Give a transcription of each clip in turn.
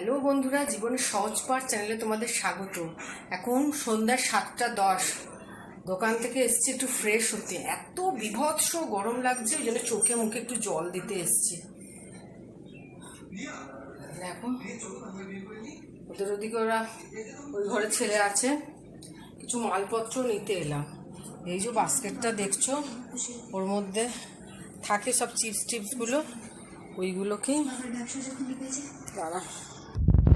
Hello বন্ধুরা জীবনের সহজ পাঠ চ্যানেলে তোমাদের স্বাগত। এখন সন্ধ্যা সাতটা দশ। দোকান থেকে এসছি একটু ফ্রেশ হতে। এত বিভৎস গরম লাগছে ওই জন্য চোখে মুখে একটু জল দিতে এসছি। দেখো ওদের ওদিকে ওরা ওই ঘরে ছেলে আছে কিছু মালপত্র নিতে এলাম। এই যে বাস্কেটটা দেখছ ওর মধ্যে থাকে সব চিপস টিপসগুলো ওইগুলোকেই দাঁড়া।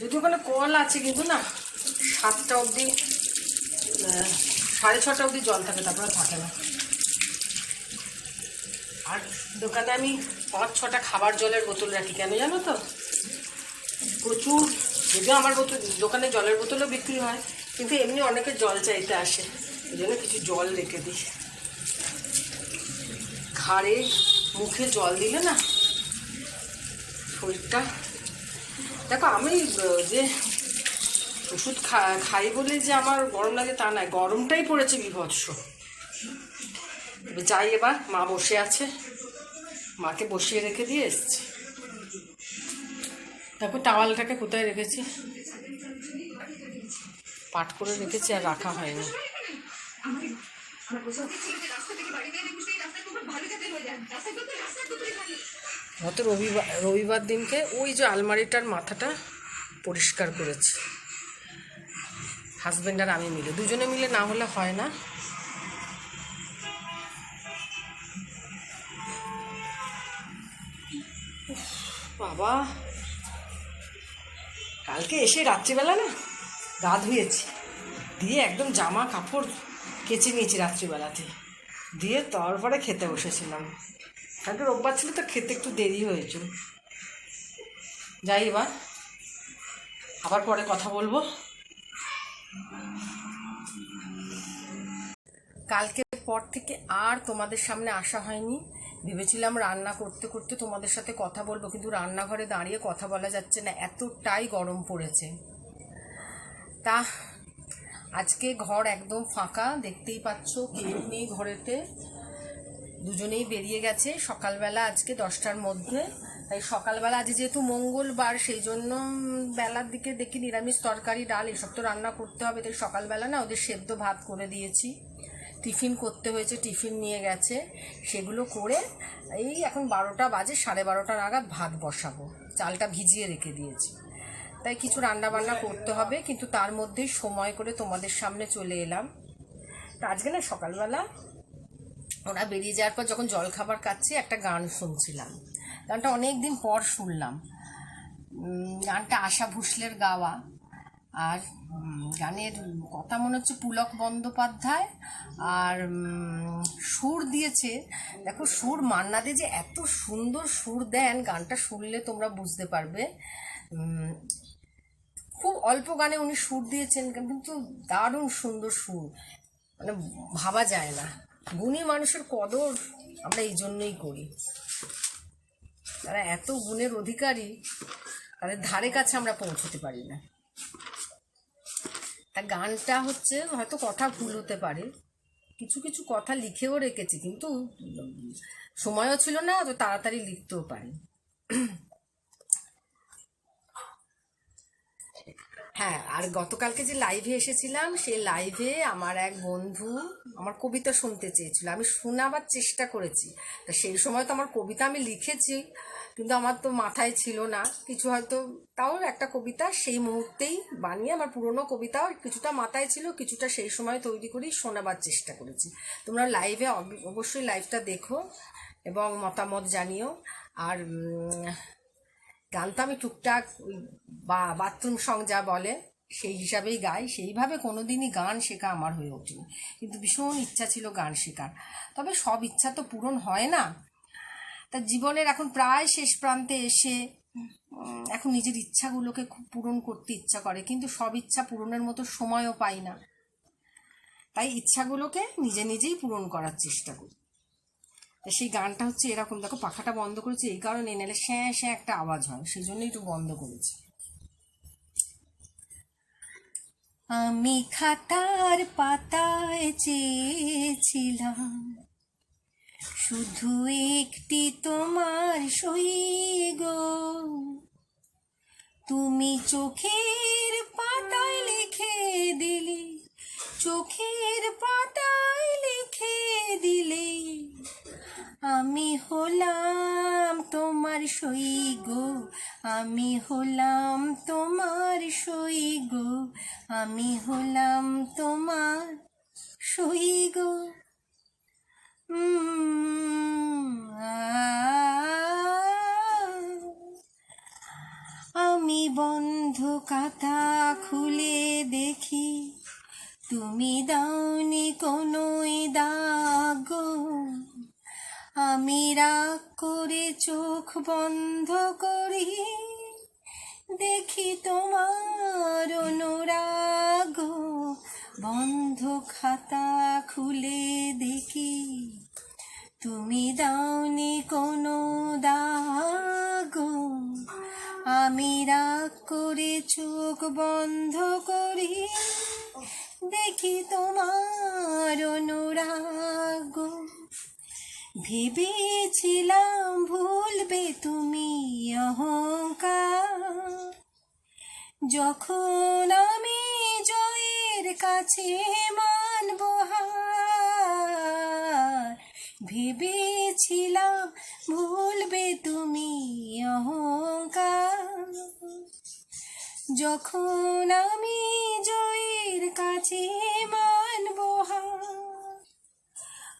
যদি ওখানে কল আছে কিন্তু না, সাতটা অবধি সাড়ে ছটা অবধি জল থাকে, তারপরে থাকে না। আর দোকানে আমি পাঁচ ছটা খাবার জলের বোতল রাখি, কেন জানো তো? প্রচুর, যদিও আমার বোতল, দোকানে জলের বোতলও বিক্রি হয়, কিন্তু এমনি অনেকে জল চাইতে আসে ওই জন্য কিছু জল রেখে দিই। ঘাড়ে, মুখে জল দিলে না, শরীরটা দেখো, আমি যে ওষুধ খাই বলে যে আমার গরম লাগে তা নয়, গরমটাই পড়েছে বিভৎস। যাই এবার, মা বসে আছে। মাকে বসিয়ে রেখে দিয়ে এসছি। দেখো টাওয়ালটাকে কোথায় রেখেছি? পাট করে রেখেছি আর রাখা হয়নি। গত রবিবার রবিবার দিনকে ওই যে আলমারিটার মাথাটা পরিষ্কার করেছি। হাজব্যান্ড আর আমি মিলে। দুজনে মিলে না হলে হয় না। বাবা। কালকে এসে রাত্রিবেলা না গা ধুয়েছি। দিয়ে একদম জামা কাপড় কেচে নিয়েছি রাত্রিবেলাতে। দিয়ে তারপরে খেতে বসেছিলাম। কালকে রোববার ছিল তো খেতে একটু দেরি হয়েছে। যাই এবার। আবার পরে কথা বলব। কালকের পর থেকে আর তোমাদের সামনে আসা হয়নি। ভেবেছিলাম রান্না করতে করতে তোমাদের সাথে কথা বলব, কিন্তু রান্নাঘরে দাঁড়িয়ে কথা বলা যাচ্ছে না, এতটাই গরম পড়েছে। তা আজকে ঘর একদম ফাঁকা, দেখতেই পাচ্ছ, কেউ নেই ঘরেতে। দুজনেই বেরিয়ে গেছে। সকালবেলা আজকে দশটার মধ্যে। তাই সকালবেলা আজ যেহেতু মঙ্গলবার, সেই জন্য বেলার দিকে দেখি নিরামিষ তরকারি, ডাল এসব তো রান্না করতে হবে। তাই সকালবেলা না ওদের সেদ্ধ ভাত করে দিয়েছি। টিফিন করতে হয়েছে, টিফিন নিয়ে গেছে। সেগুলো করে এই এখন বারোটা বাজে, সাড়ে বারোটা নাগাদ ভাত বসাবো। চালটা ভিজিয়ে রেখে দিয়েছি। তাই কিছু রান্না বান্না করতে হবে, কিন্তু তার মধ্যেই সময় করে তোমাদের সামনে চলে এলাম। তা আজকে না সকালবেলা ওরা বেরিয়ে যাওয়ার পর যখন জল খাবার খাচ্ছি, একটা গান শুনছিলাম। গানটা অনেক দিন পর শুনলাম। গানটা আশা ভোসলের গাওয়া। আর গানের কথা মনে হচ্ছে পুলক বন্দ্যোপাধ্যায়। আর সুর দিয়েছে। দেখো, সুর মান্নাদে যে এত সুন্দর সুর দেন, গানটা শুনলে তোমরা বুঝতে পারবে। খুব অল্প গানে উনি সুর দিয়েছেন, কিন্তু দারুণ সুন্দর সুর। মানে ভাবা যায় না। গুণী মানুষের কদর আমরা এই জন্যই করি। তারা এত গুণের অধিকারী, তাদের ধারে কাছে আমরা পৌঁছতে পারি না। তা গানটা হচ্ছে, হয়তো কথা ভুল হতে পারে। কিছু কিছু কথা লিখেও রেখেছি, কিন্তু সময়ও ছিল না অত তাড়াতাড়ি লিখতেও পারি। হ্যাঁ আর গতকালকে যে লাইভে এসেছিলাম সেই লাইভে আমার এক বন্ধু আমার কবিতা শুনতে চেয়েছিল। আমি শোনাবার চেষ্টা করেছি। তা সেই সময় তো আমার কবিতা আমি লিখেছি, কিন্তু আমার তো মাথায় ছিল না। কিছু হয়তো তাও একটা কবিতা সেই মুহূর্তেই বানিয়ে আমার পুরনো কবিতাও কিছুটা মাথায় ছিল, কিছুটা সেই সময় তৈরি করেই শোনাবার চেষ্টা করেছি। তোমরা লাইভে অবশ্যই লাইভটা দেখো এবং মতামত জানিও। আর উম, গান তো আমি টুকটাক ওই বা বাথরুম সং যা বলে সেই হিসাবেই গাই। সেইভাবে কোনোদিনই গান শেখা আমার হয়ে ওঠেনি। কিন্তু ভীষণ ইচ্ছা ছিল গান শেখার। তবে সব ইচ্ছা তো পূরণ হয় না। তা জীবনের এখন প্রায় শেষ প্রান্তে এসে এখন নিজের ইচ্ছাগুলোকে খুব পূরণ করতে ইচ্ছা করে। কিন্তু সব ইচ্ছা পূরণের মতো সময়ও পাই না। তাই ইচ্ছাগুলোকে নিজে নিজেই পূরণ করার চেষ্টা করি। সেই গানটা হচ্ছে এরকম, দেখো পাখাটা বন্ধ করেছি, এই কারণে নাহলে শ্যাঁ শ্যাঁ একটা আওয়াজ হয় সেই জন্যই একটু বন্ধ করেছি। আমি খাতার পাতায় চেয়েছিলাম, শুধু একটি তোমার সই গো তুমি চোখের পাতায় লিখে দিলে, চোখের পাতায় লিখে দিলে আমি হলাম তোমার সই গো আমি হলাম তোমার সই গো আমি হলাম তোমার সই গো আমি বন্ধ খাতা খুলে দেখি, তুমি দাওনি কোনো দাগ। আমি রাগ করে চোখ বন্ধ করি। দেখি তোমার অনুরাগ বন্ধ খাতা খুলে দেখি। তুমি দাওনি কোনো দাগ। আমি রাগ করে চোখ বন্ধ করি। দেখি তোমার ভেবেছিলাম ভুলবে তুমি অহংকার। যখন আমি জয়ের কাছে মানব হার, ভেবেছিলাম ভুলবে তুমি অহংকার। যখন আমি জয়ের কাছে মানব হার,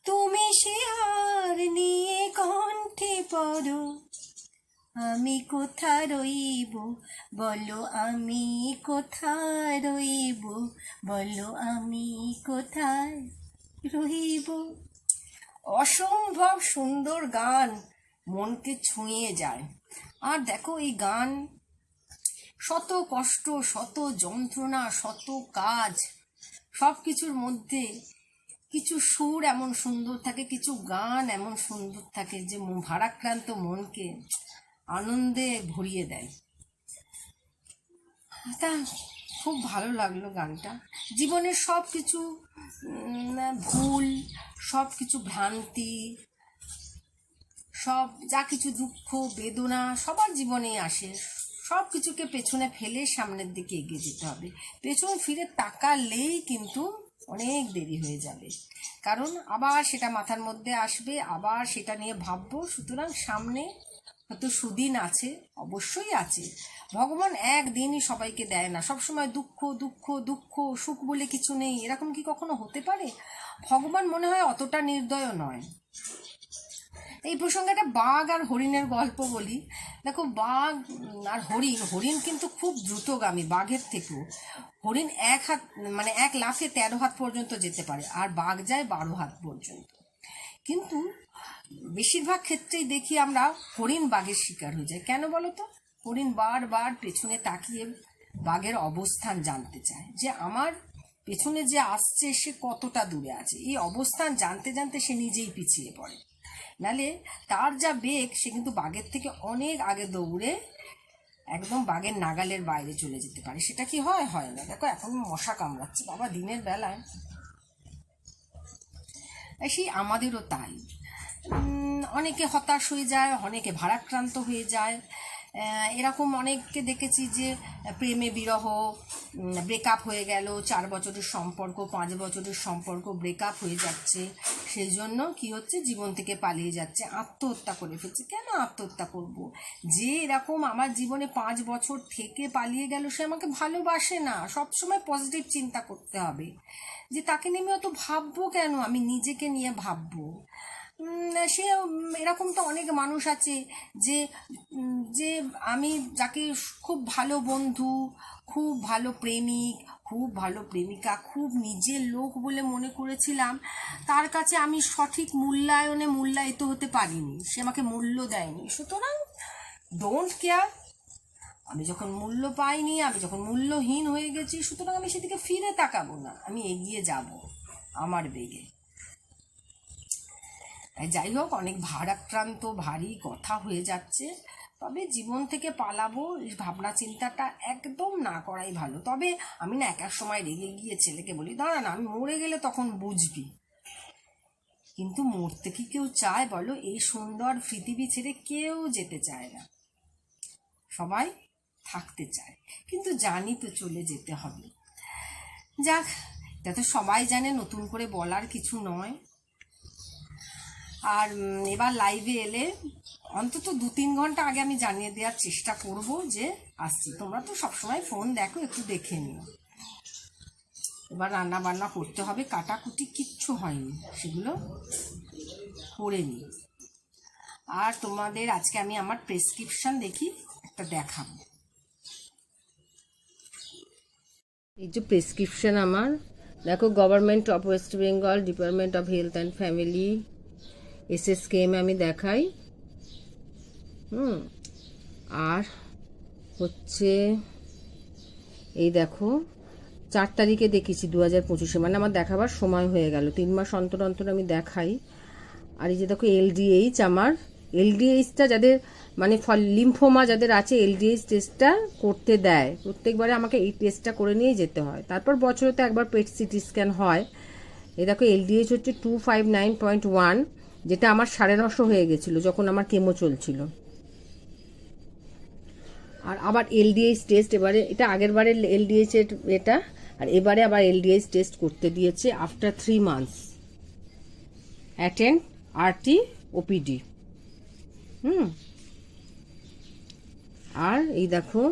তুমি সে নিয়ে পড়ো আমি কোথা রইব? বলো আমি কোথায় রইব? বলো আমি কোথায় রইব? অসম্ভব সুন্দর গান মনকে ছুঁয়ে যায়। আর দেখো এই গান, শত কষ্ট, শত যন্ত্রণা, শত কাজ সব কিছুর মধ্যে কিছু সুর এমন সুন্দর থাকে, কিছু গান এমন সুন্দর থাকে যে ভারাক্রান্ত মনকে আনন্দে ভরিয়ে দেয়। তা খুব ভালো লাগল গানটা। জীবনের সব কিছু ভুল সব কিছু ভ্রান্তি, সব, যা কিছু দুঃখ, বেদনা সবার জীবনেই আসে। সব কিছুকে পেছনে ফেলে সামনের দিকে এগিয়ে যেতে হবে। পেছন ফিরে তাকালেই কিন্তু অনেক দেরি হয়ে যাবে। কারণ আবার সেটা মাথার মধ্যে আসবে, আবার সেটা নিয়ে ভাববো। সুতরাং সামনে হয়তো সুদিন আছে, অবশ্যই আছে। ভগবান একদিনই সবাইকে দেয় না। সবসময় দুঃখ দুঃখ দুঃখ, সুখ বলে কিছু নেই। এরকম কি কখনো হতে পারে? ভগবান মনে হয় অতটা নির্দয় নয়। এই প্রসঙ্গে একটা বাঘ আর হরিণের গল্প বলি। দেখো, বাঘ আর হরিণ হরিণ কিন্তু খুব দ্রুতগামী বাঘের থেকেও। হরিণ এক হাত মানে এক লাফে তেরো হাত পর্যন্ত যেতে পারে, আর বাঘ যায় বারো হাত পর্যন্ত। কিন্তু বেশিরভাগ ক্ষেত্রেই দেখি আমরা হরিণ বাঘের শিকার হয়ে যাই। কেন বলো তো? হরিণ বারবার পেছনে তাকিয়ে বাঘের অবস্থান জানতে চায় যে আমার পেছনে যে আসছে সে কতটা দূরে আছে। এই অবস্থান জানতে জানতে সে নিজেই পিছিয়ে পড়ে। নালে তার যা বেগ, সে কিন্তু বাঘের থেকে অনেক আগে দৌড়ে একদম বাঘের নাগালের বাইরে চলে যেতে পারে। সেটা কি হয়? হয় না। দেখো, এখন মশা কামড়াচ্ছে। বাবা, দিনের বেলায়। সেই আমাদেরও তাই। অনেকে হতাশ হয়ে যায়, অনেকে ভারাক্রান্ত হয়ে যায়। এরকম অনেককে দেখেছি যে প্রেমে বিরহ ব্রেকআপ হয়ে গেল, চার বছরের সম্পর্ক, পাঁচ বছরের সম্পর্ক ব্রেকআপ হয়ে যাচ্ছে। সেই জন্য কি হচ্ছে? জীবন থেকে পালিয়ে যাচ্ছে। আত্মহত্যা করে ফেলছে। কেন আত্মহত্যা করব? যে এরকম আমার জীবনে পাঁচ বছর থেকে পালিয়ে গেল, সে আমাকে ভালোবাসে না। সবসময় পজিটিভ চিন্তা করতে হবে। যে তাকে নিয়ে আমি অত ভাববো কেন? আমি নিজেকে নিয়ে ভাববো। সে এরকম তো অনেক মানুষ আছে যে যে আমি যাকে খুব ভালো বন্ধু, খুব ভালো প্রেমিক, খুব ভালো প্রেমিকা, খুব নিজের লোক বলে মনে করেছিলাম, তার কাছে আমি সঠিক মূল্যায়নে মূল্যায়িত হতে পারিনি। সে আমাকে মূল্য দেয়নি। সুতরাং ডোন্ট কেয়ার আমি যখন মূল্য পাইনি, আমি যখন মূল্যহীন হয়ে গেছি, সুতরাং আমি সেদিকে ফিরে তাকাবো না। আমি এগিয়ে যাব আমার বেগে। তাই যাই হোক, অনেক ভারাক্রান্ত, ভারী কথা হয়ে যাচ্ছে। তবে জীবন থেকে পালাবো, এই ভাবনা চিন্তাটা একদম না করাই ভালো। তবে আমি না এক এক সময় রেগে গিয়ে ছেলেকে বলি দাঁড়া না আমি মরে গেলে তখন বুঝবি। কিন্তু মরতে কি কেউ চায় বলো? এই সুন্দর পৃথিবী ছেড়ে কেউ যেতে চায় না। সবাই থাকতে চায়, কিন্তু জানি তো চলে যেতে হবে। যাক, এটা তো সবাই জানে, নতুন করে বলার কিছু নয়। আর এবার লাইভে এলে অন্তত দু তিন ঘণ্টা আগে আমি জানিয়ে দেওয়ার চেষ্টা করব যে আসছি। তোমরা তো সবসময় ফোন দেখো, একটু দেখে নিও। এবার রান্না বান্না করতে হবে, কাটাকুটি কিচ্ছু হয়নি, সেগুলো করে নিই। আর তোমাদের আজকে আমি আমার প্রেসক্রিপশন দেখি, একটা দেখাবো। এই যে প্রেসক্রিপশন আমার, দেখো government of West Bengal department of health and family SSKM আমি দেখাই। হুম, আর হচ্ছে এই দেখো, চার তারিখে দেখেছি দু হাজার পঁচিশে মানে আমার দেখাবার সময় হয়ে গেল। তিন মাস অন্তর অন্তর আমি দেখাই। আর এই যে দেখো এলডিএইচ আমার এলডিএইচটা যাদের মানে ফল লিম্ফোমা যাদের আছে এলডিএইচ টেস্টটা করতে দেয়। প্রত্যেকবারে আমাকে এই টেস্টটা করে নিয়েই যেতে হয়। তারপর বছরে তো একবার পেট সিটি স্ক্যান হয়। এই দেখো এলডিএইচ হচ্ছে two five nine point one যেটা আমার সাড়ে নশো হয়ে গেছিল যখন আমার কেমো চলছিল। আর আবার এলডিএইচ টেস্ট এবারে, এটা আগের বারে এলডিএইচ এর এটা, আর এবারে আবার এলডিএইচ টেস্ট করতে দিয়েছে after three months attend RT OPD হুম। আর এই দেখো,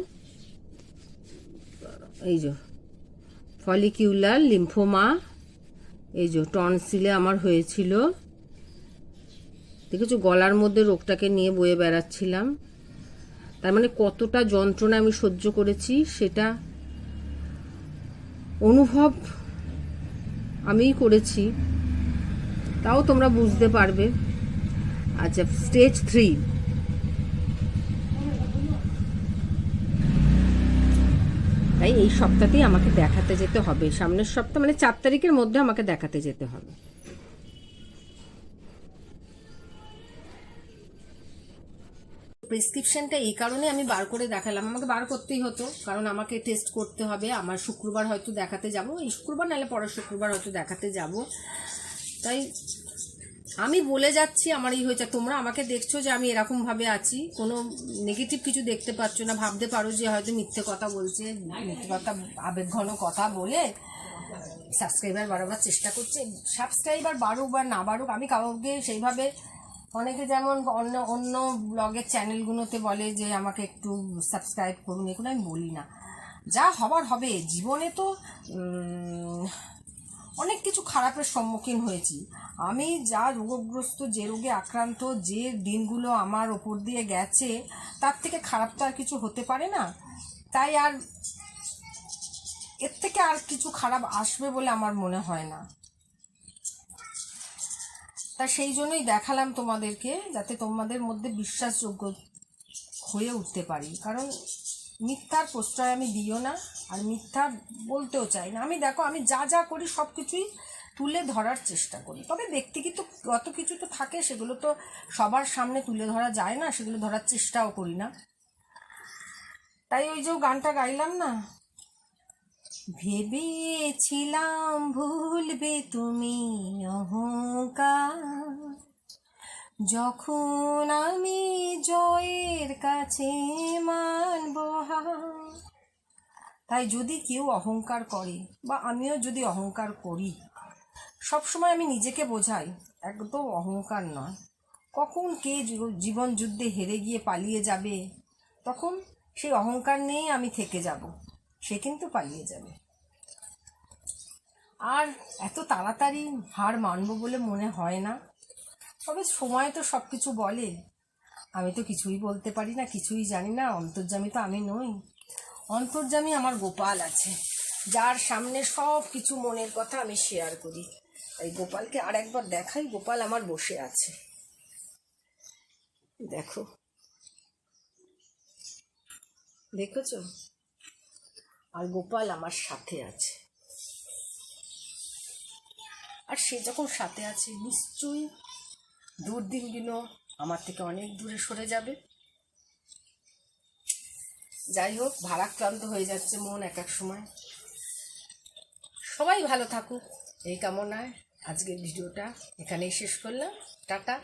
এই যে ফলিকিউলার লিম্ফোমা এই যে টনসিলে আমার হয়েছিল দেখেছ গলার মধ্যে রোগটাকে নিয়ে বয়ে বেড়াচ্ছিলাম। তার মানে কতটা যন্ত্রণা আমি সহ্য করেছি সেটা অনুভব আমিই করেছি। তাও তোমরা বুঝতে পারবে। আচ্ছা স্টেজ থ্রি তাই এই সপ্তাহতেই আমাকে দেখাতে যেতে হবে। সামনের সপ্তাহ মানে চার তারিখের মধ্যে আমাকে দেখাতে যেতে হবে। প্রেসক্রিপশনটা এই কারণে আমি বার করে দেখালাম। আমাকে বার করতেই হতো, কারণ আমাকে টেস্ট করতে হবে। আমার শুক্রবার হয়তো দেখাতে যাব। এই শুক্রবার নাহলে পরের শুক্রবার হয়তো দেখাতে যাব। তাই আমি বলে যাচ্ছি, আমার এই হয়েছে। তোমরা আমাকে দেখছ যে আমি এরকমভাবে আছি। কোনো নেগেটিভ কিছু দেখতে পাচ্ছ না। ভাবতে পারো যে হয়তো মিথ্যে কথা বলছে। মিথ্যে কথা আবেগঘন কথা বলে সাবস্ক্রাইবার বাড়াবার চেষ্টা করছে। সাবস্ক্রাইবার বাড়ুক বা না বাড়ুক, আমি কাউকে সেইভাবে অনেকে যেমন অন্য অন্য ব্লগের চ্যানেলগুলোতে বলে যে, আমাকে একটু সাবস্ক্রাইব করুন। এগুলো আমি বলি না। যা হবার হবে, জীবনে তো অনেক কিছু খারাপের সম্মুখীন হয়েছি। আমি যা রোগগ্রস্ত, যে রোগে আক্রান্ত, যে দিনগুলো আমার ওপর দিয়ে গেছে, তার থেকে খারাপ তো আর কিছু হতে পারে না। তাই আর এর থেকে আর কিছু খারাপ আসবে বলে আমার মনে হয় না। তা সেই জন্যই দেখালাম তোমাদেরকে যাতে তোমাদের মধ্যে বিশ্বাসযোগ্য হয়ে উঠতে পারি। কারণ মিথ্যার প্রশ্রয় আমি দিও না, আর মিথ্যা বলতেও চাই না। আমি দেখো, আমি যা যা করি সব কিছুই তুলে ধরার চেষ্টা করি। তবে ব্যক্তিগত কত কিছু তো থাকে, সেগুলো তো সবার সামনে তুলে ধরা যায় না, সেগুলো ধরার চেষ্টাও করি না। তাই ওই যে গানটা গাইলাম না ভেবেছিলাম ভুলবে তুমি অহংকার যখন আমি জয়ের কাছে মানব। তাই যদি কেউ অহংকার করে বা আমিও যদি অহংকার করি, সবসময় আমি নিজেকে বোঝাই, একদম অহংকার নয় কখন কে জীব- জীবন যুদ্ধে হেরে গিয়ে পালিয়ে যাবে, তখন সেই অহংকার নিয়েই আমি থেকে যাব সে কিন্তু পালিয়ে যাবে। আর এত তাড়াতাড়ি হার মানব বলে মনে হয় না। তবে সময় তো সব কিছু বলে। আমি তো কিছুই বলতে পারি না, কিছুই জানি না অন্তর্জামী তো আমি নই। অন্তর্জামী আমার গোপাল আছে, যার সামনে সব কিছু মনের কথা আমি শেয়ার করি। তাই গোপালকে আর একবার দেখাই, গোপাল আমার বসে আছে। দেখো। দেখেছ? আর গোপাল আমার সাথে আছে। আর সে যখন সাথে আছে, নিশ্চয়ই দুর্দিনগুলো আমার থেকে অনেক দূরে সরে যাবে। যাই হোক, ভারাক্রান্ত হয়ে যাচ্ছে মন এক এক সময়। সবাই ভালো থাকুক, এই কামনায় আজকের ভিডিওটা এখানেই শেষ করলাম। টাটা।